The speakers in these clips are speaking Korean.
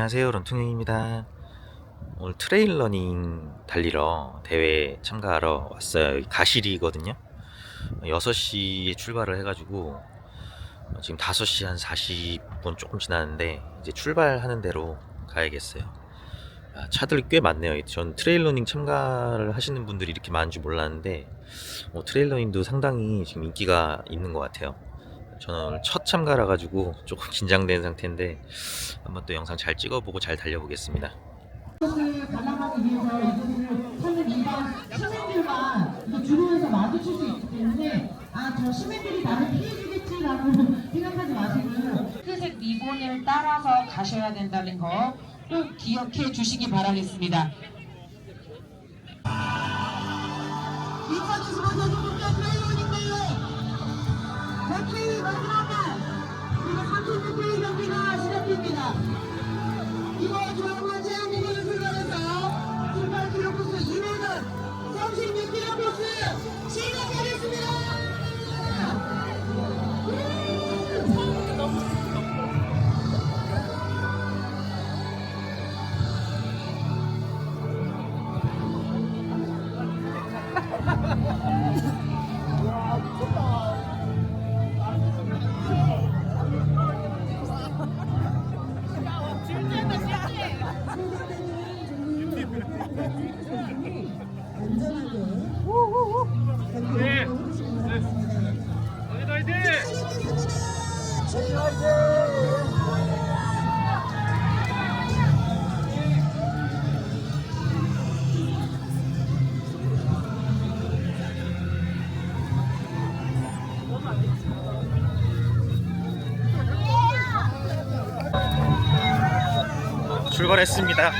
안녕하세요 런퉁형입니다. 오늘 트레일러닝 달리러 대회 참가하러 왔어요. 가실이거든요. 6시에 출발을 해가지고 어, 지금 5시 한 40분 조금 지났는데 이제 출발하는 대로 가야겠어요. 아, 차들이 꽤 많네요. 전 트레일러닝 참가를 하시는 분들이 이렇게 많은 줄 몰랐는데 어, 트레일러닝도 상당히 지금 인기가 있는 것 같아요 저는 오늘 첫 참가라 가지고 조금 긴장된 상태인데 한번 또 영상 잘 찍어보고 잘 달려보겠습니다. 리본을 따라서 가셔야 된다는 거 꼭 기억해 주시기 바라겠습니다. 2025전 시작 했습니다.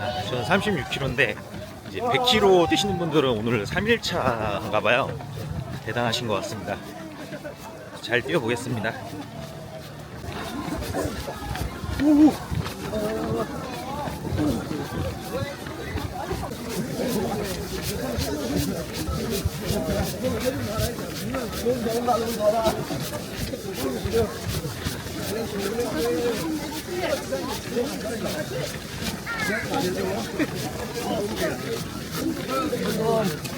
아, 저는 36km인데 이제 100km 뛰시는 분들은 오늘 3일차인가 봐요. 대단하신 것 같습니다. 잘 뛰어보겠습니다.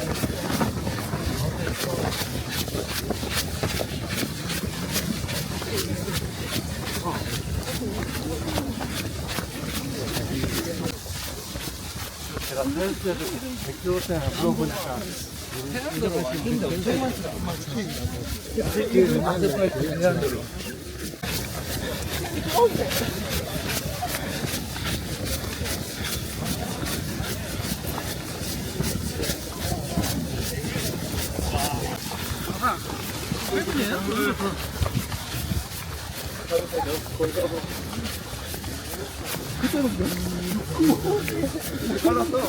가 헬스 때도 100kg 때 물어보니까 네, 그때는 몇 명이 찾았어?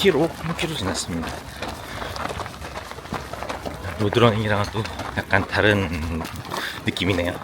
3km, 3km 지났습니다. 로드러닝이랑은 또 약간 다른 느낌이네요.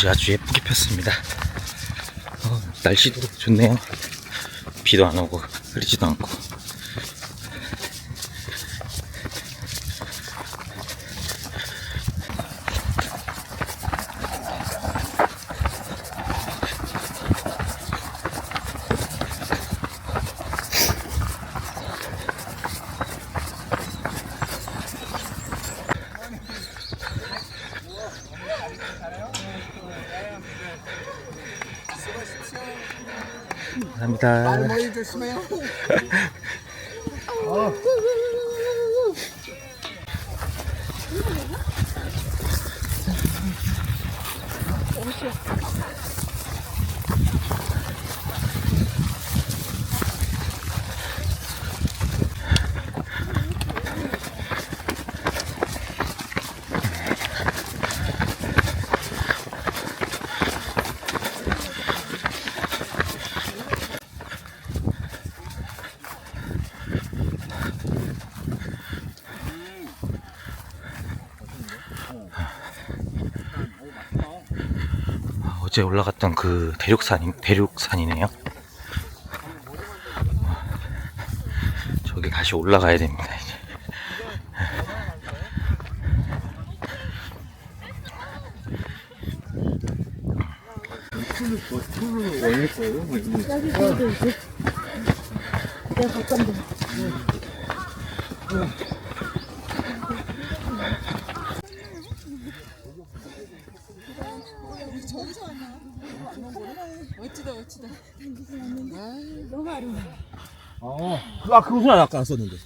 꽃이 아주 예쁘게 폈습니다. 어, 날씨도 좋네요. 비도 안 오고 흐리지도 않고. 감사합 어제 올라갔던 그 대륙산 대륙산이네요. 저기 다시 올라가야 됩니다. 이제. 원일 거예요? 뭐 이거. 아, 그- 아 그거구나 아까 안 썼는데.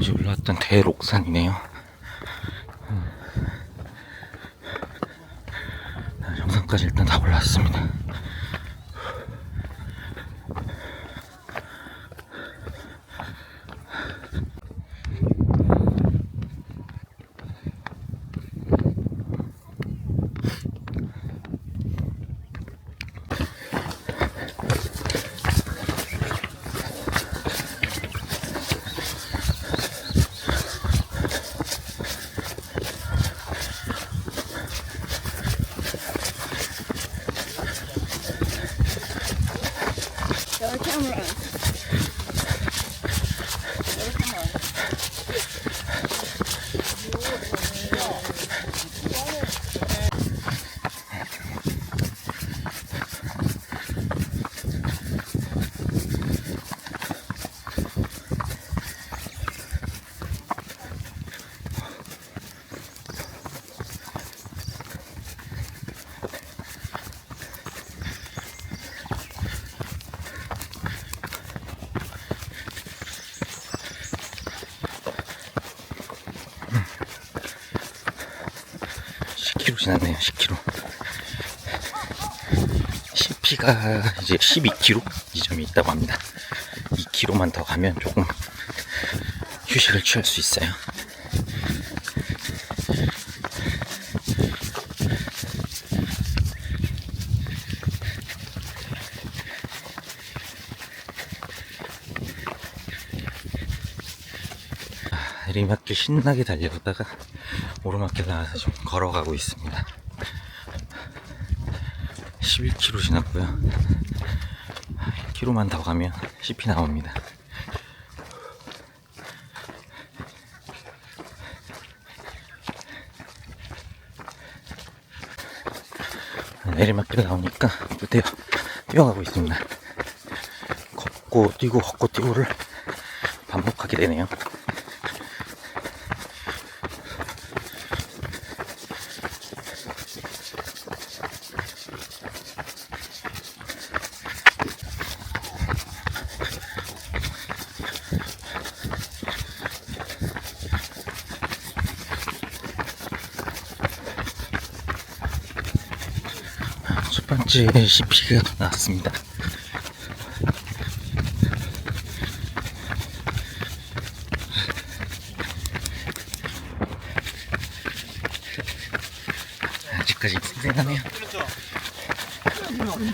이제 올라왔던 대록산이네요. 음. 아, 정상까지 일단 다 올라왔습니다. 음. 10km 지났네요. 10km. CP가 이제 12km 지점이 있다고 합니다. 2km만 더 가면 조금 휴식을 취할 수 있어요. 내리막길 신나게 달려오다가 오르막길 나와서 좀 걸어가고 있습니다. 11km 지났고요. 1km만 더 가면 CP 나옵니다. 내리막길 나오니까 또 뛰어, 뛰어가고 있습니다. 걷고 뛰고 걷고 뛰고를 반복하게 되네요. 첫 번째 CP가 나왔습니다. 아직까지 쌩쌩하네요. 시내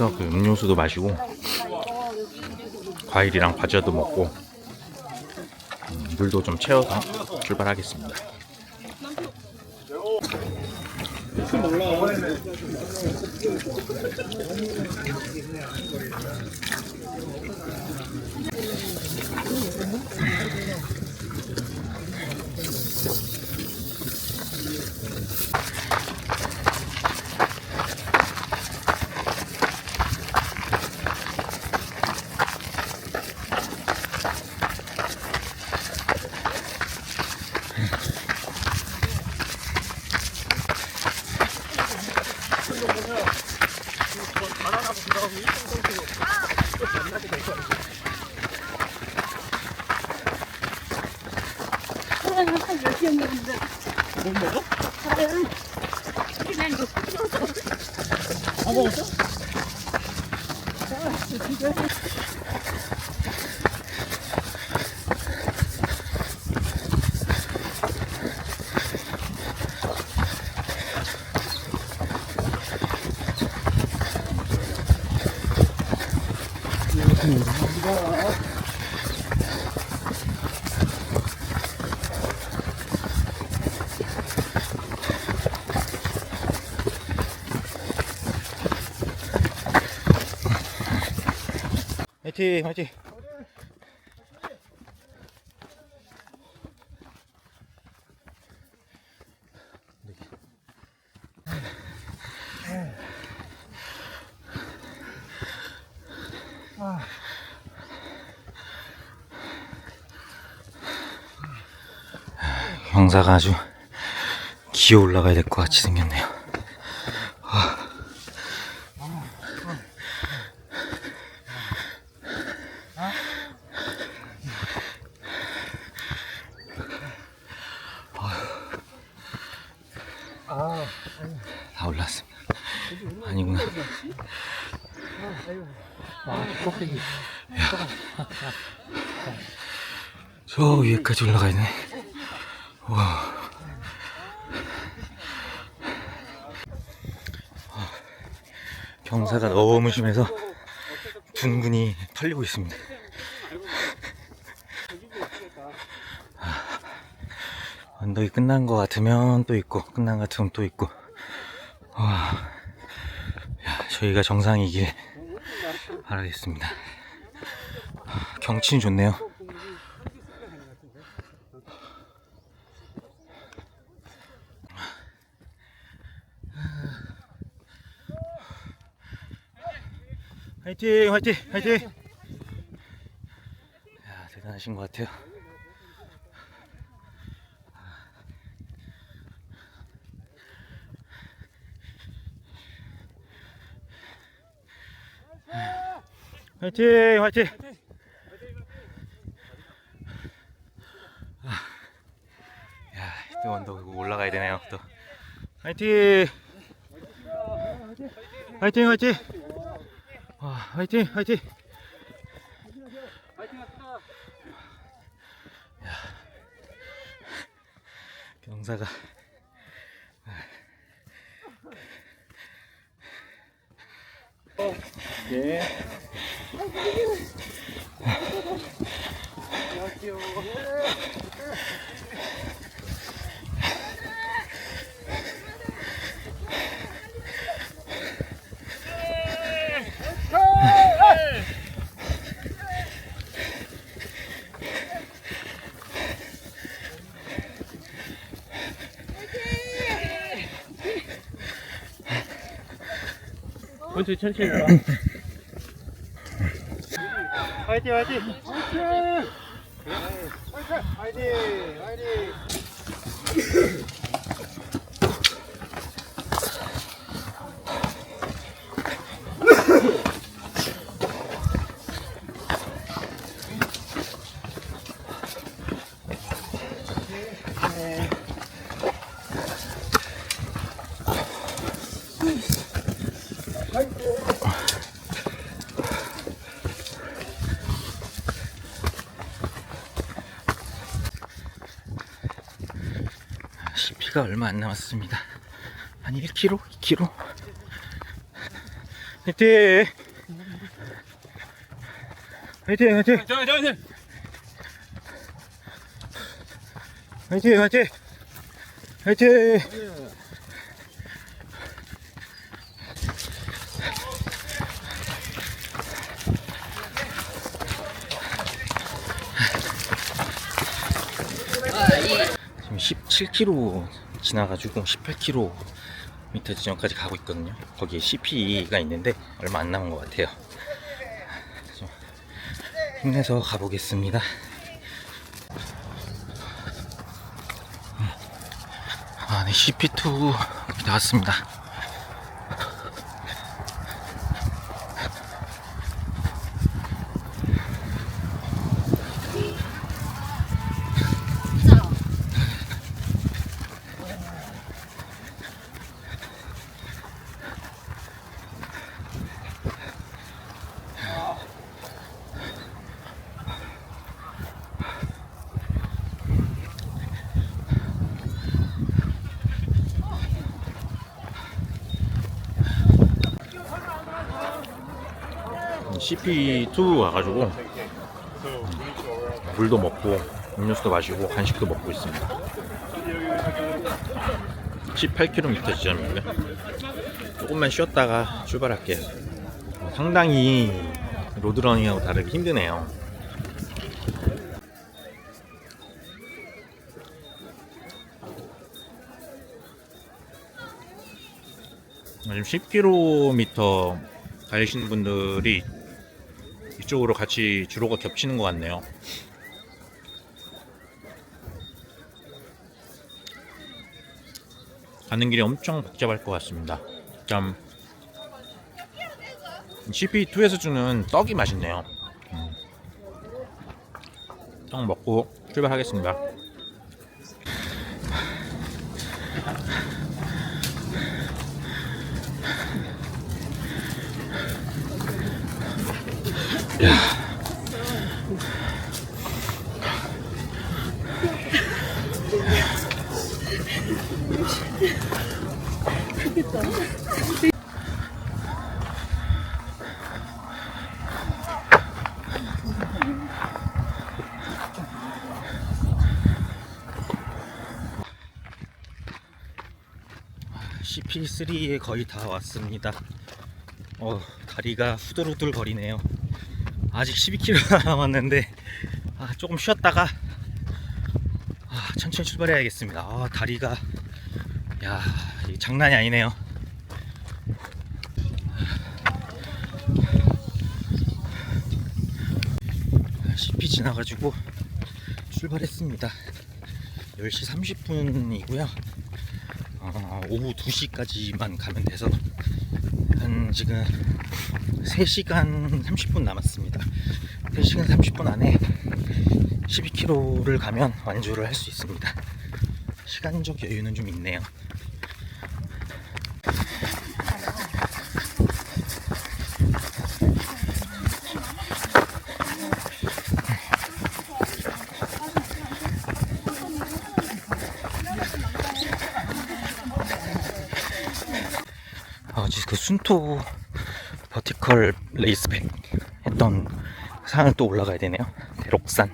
에서 그 음료수도 마시고 과일이랑 과자도 먹고 음, 물도 좀 채워서 출발하겠습니다. C'est du gaz. 화이팅 화이팅 형사가 아주 기어 올라가야 될 것 같이 생겼네요. 다 올랐습니다. 아니구나. 저 위에까지 올라가야 되네. 와. 경사가 너무 심해서 둔근이 털리고 있습니다. 언덕이 끝난 것 같으면 또 있고 끝난 것 같으면 또 있고 와, 야, 저희가 정상이길 바라겠습니다. 경치는 좋네요. 화이팅, 화이팅, 화이팅. 야, 대단하신 것 같아요. 화이팅, 화이팅. 야, 또 언덕 올라가야 되네요. 또 화이팅. 화이팅, 화이팅. 와, 화이팅, 화이팅. 경사가 예. 천 천히 천천히 가. 화이팅 화이팅. 화이팅! 화이팅 화이팅 CP가 얼마 안 남았습니다. 한 1km, 2km. 화이팅! 화이팅, 화이팅! 화이팅, 화이팅! 화이팅! 지금 17km 지나가지고 18km 미터 지점까지 가고 있거든요. 거기에 CP가 있는데 얼마 안 남은 것 같아요. 좀 힘내서 가보겠습니다. 아, 네, CP2 나왔습니다. CP2 와가지고 물도 먹고 음료수도 마시고 간식도 먹고 있습니다. 18km 지점이고요. 조금만 쉬었다가 출발할게요. 상당히 로드러닝하고 다르게 힘드네요. 지금 10km 달리시는 분들이 이쪽으로 같이 주로가 겹치는 것 같네요. 가는 길이 엄청 복잡할 것 같습니다. 참 CP2에서 주는 떡이 맛있네요. 음. 떡 먹고 출발하겠습니다. CP3에 거의 다 왔습니다. 어, 다리가 후들후들 거리네요. 아직 12km 남았는데 아, 조금 쉬었다가 아, 천천히 출발해야겠습니다. 아, 다리가 야 장난이 아니네요. CP 지나가지고 출발했습니다. 10시 30분이고요. 어, 오후 2시까지만 가면 돼서 한 지금 3시간 30분 남았습니다. 그 3시간 30분 안에 12km를 가면 완주를 할 수 있습니다. 시간적 여유는 좀 있네요. 어, 그 순토 버티컬 레이스백 했던 산을 또 올라가야 되네요. 대록산.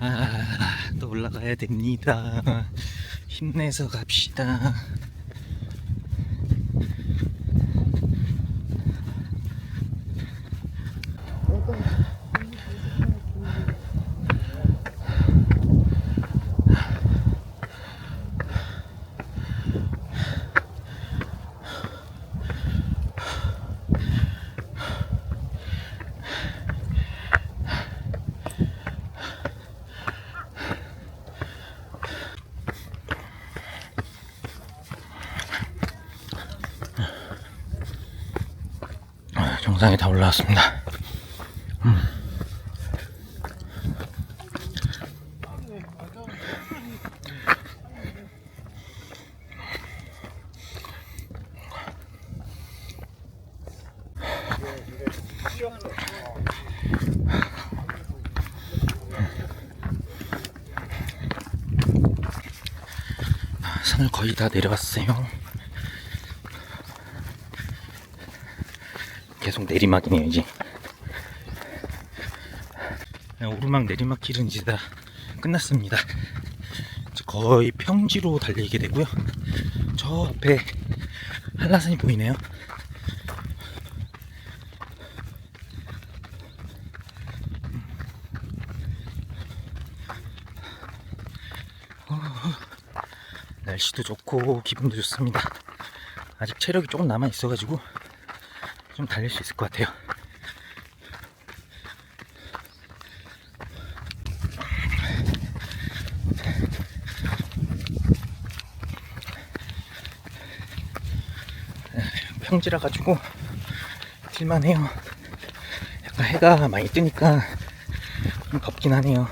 아, 또 올라가야 됩니다. 힘내서 갑시다. 아, 정상에 다 올라왔습니다. 음. 아, 산을 거의 다 내려왔어요. 계속 내리막이네요 이제. 네, 오르막 내리막 길은 이제 다 끝났습니다. 거의 평지로 달리게 되고요. 저 앞에 한라산이 보이네요. 어, 날씨도 좋고 기분도 좋습니다. 아직 체력이 조금 남아 있어 가지고 좀 달릴 수 있을 것 같아요. 평지라 가지고 딜만 해요. 약간 해가 많이 뜨니까 좀 덥긴 하네요.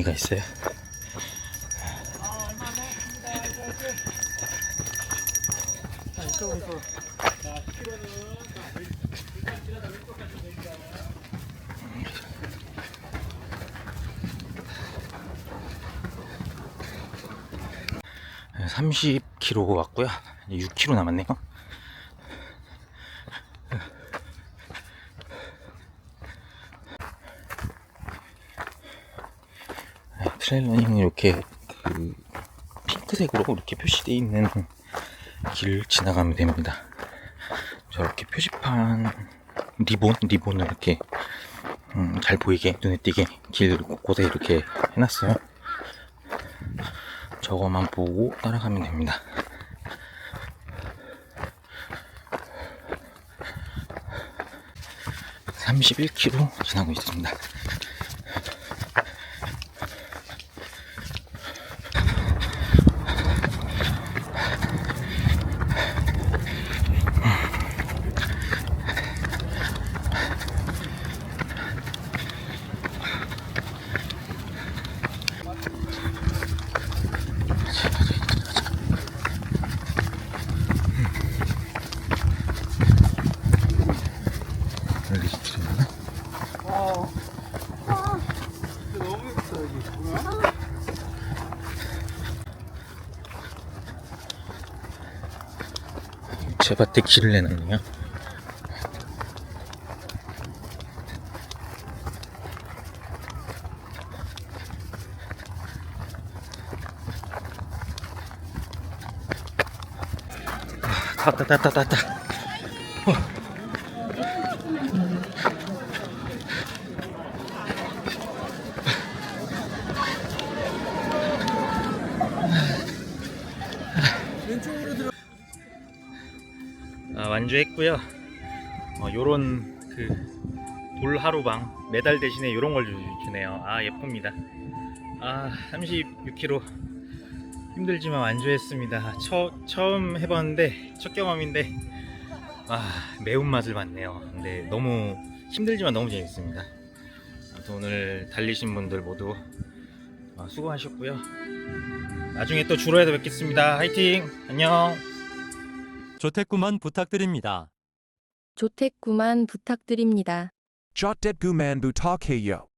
웅덩이가 있어요. 네, 30km 왔고요. 이제 6km 남았네요. 트레일러닝은 이렇게 그 핑크색으로 이렇게 표시되어 있는 길을 지나가면 됩니다. 저렇게 표지판 리본 리본을 이렇게 음, 잘 보이게 눈에 띄게 길 곳곳에 이렇게 해놨어요. 저거만 보고 따라가면 됩니다. (31km) 지나고 있습니다. 리스트나 너무 예쁘다 여기. 제 밭에 길을 내놨네요. 아, 다, 다, 다, 다, 다. 아, 완주했고요. 어, 요런 그 돌하루방 메달 대신에 요런 걸 주, 주네요. 아 예쁩니다. 아 36km 힘들지만 완주했습니다. 처, 처음 해봤는데 첫 경험인데 아 매운맛을 봤네요. 근데 너무 힘들지만 너무 재밌습니다. 아무튼 오늘 달리신 분들 모두 어, 수고하셨고요. 나중에 또 주로에도 뵙겠습니다. 화이팅! 안녕! 조태꾸만 부탁드립니다. 조택 구만 부탁드립니다. Jottetguman Butakheyo.